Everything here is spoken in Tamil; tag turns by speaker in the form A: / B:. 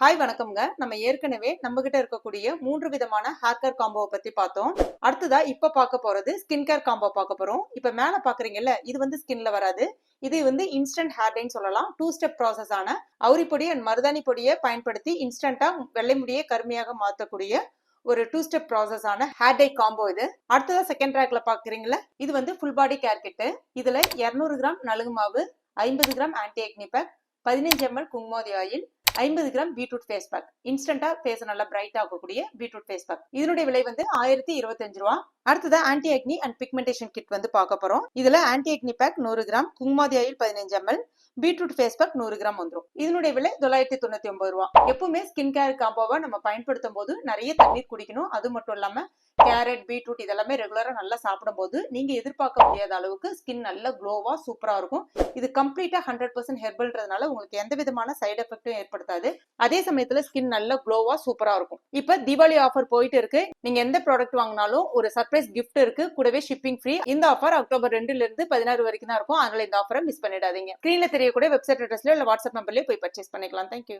A: ஹாய் வணக்கம்ங்க. நம்ம ஏற்கனவே நம்ம கிட்ட இருக்கக்கூடிய மூன்று விதமான ஹேர் கேர் காம்போவை பத்தி பார்த்தோம். அடுத்ததா இப்ப பார்க்க போறது ஸ்கின் கேர் காம்போ பார்க்க போறோம். இப்ப மேல பாக்குறீங்கல்ல இது வந்து ஸ்கின்ல வராது. இது வந்து இன்ஸ்டன்ட் ஹேர்டைன்னு சொல்லலாம். டூ ஸ்டெப் ப்ராசஸ் ஆன அவுரிப்பொடி அண்ட் மருதாணி பொடியை பயன்படுத்தி இன்ஸ்டன்டா வெள்ளை முடியை கருமையாக மாற்றக்கூடிய ஒரு டூ ஸ்டெப் ப்ராசஸ் ஆன ஹேர் டை காம்போ இது. அடுத்ததா செகண்ட் ட்ராக்ல பாக்குறீங்களா இது வந்து ஃபுல் பாடி கேர் கிட்டு இதுல 200 கிராம் நலுங்கு மாவு ஐம்பது கிராம் ஆன்டி அக்னி பேக் பதினஞ்சு எம்எல் குங்மோதி ஆயில் ஐம்பது கிராம் பீட்ரூட் ஃபேஸ் பேக். இன்ஸ்டன்டா ஃபேஸ் நல்லா பிரைட் ஆகக்கூடிய பீட்ரூட் ஃபேஸ் பேக். இதனுடைய விலை வந்து ஆயிரத்தி இருபத்தஞ்சு ரூபா. அடுத்தது anti Agni and pigmentation kit வந்து பார்க்க போறோம். இதுல ஆன்டி அக்னி பேக் நூறு கிராம் குங்குமாதி ஆயில் பதினஞ்சு எம்எல் பீட்ரூட் ஃபேஸ் பேக் நூறு கிராம் வந்துரும். இதனுடைய விலை தொள்ளாயிரத்தி தொண்ணூத்தி ஒன்பது ரூபா. எப்பவுமே ஸ்கின் கேர் காம்போவா நம்ம பயன்படுத்தும் போது நிறைய தண்ணீர் குடிக்கணும். அது மட்டும் இல்லாம கேரட் பீட்ரூட் இதெல்லாமே ரெகுலராக நல்லா சாப்பிடும் போது நீங்க எதிர்பார்க்க முடியாத அளவுக்கு ஸ்கின் நல்ல க்ளோவாக சூப்பராக இருக்கும். இது கம்ப்ளீட்டாக ஹண்ட்ரட் பர்சன்ட் ஹெர்பல்ன்றதுனால உங்களுக்கு எந்த விதமான சைடு எஃபெக்ட்டும் ஏற்படுத்தாது. அதே சமயத்தில் ஸ்கின் நல்ல க்ளோவா சூப்பராக இருக்கும். இப்போ தீபாவளி ஆஃபர் போயிட்டு இருக்கு. நீங்க எந்த ப்ராடக்ட் வாங்கினாலும் ஒரு சர்ப்ரைஸ் கிஃப்ட் இருக்கு. கூடவே ஷிப்பிங் ஃப்ரீ இந்த ஆஃபர் அக்டோபர் ரெண்டுல இருந்து பதினாறு வரைக்கும் தான் இருக்கும். அதனால இந்த ஆஃபரை மிஸ் பண்ணிடாதீங்க. ஸ்க்ரீனில் தெரியக்கூடிய வெப்சைட் அட்ரஸ்ல இல்லை வாட்ஸ்அப் நம்பர்லயே போய் பர்ச்சேஸ் பண்ணிக்கலாம். தேங்க்யூ